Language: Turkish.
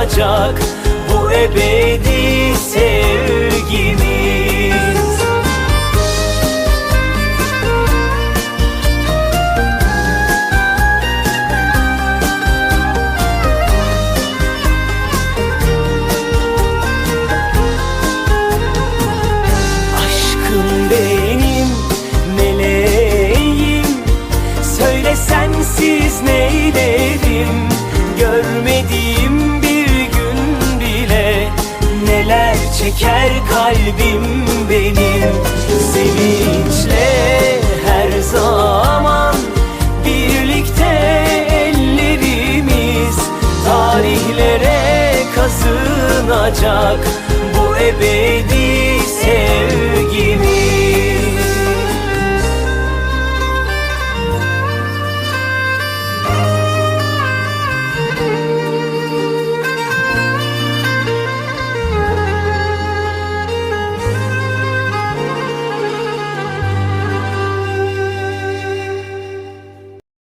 kazınacak Bu ebedi sevgimiz çeker kalbim benim Sevinçle her zaman. Birlikte ellerimiz Tarihlere kazınacak. Bu sevgimiz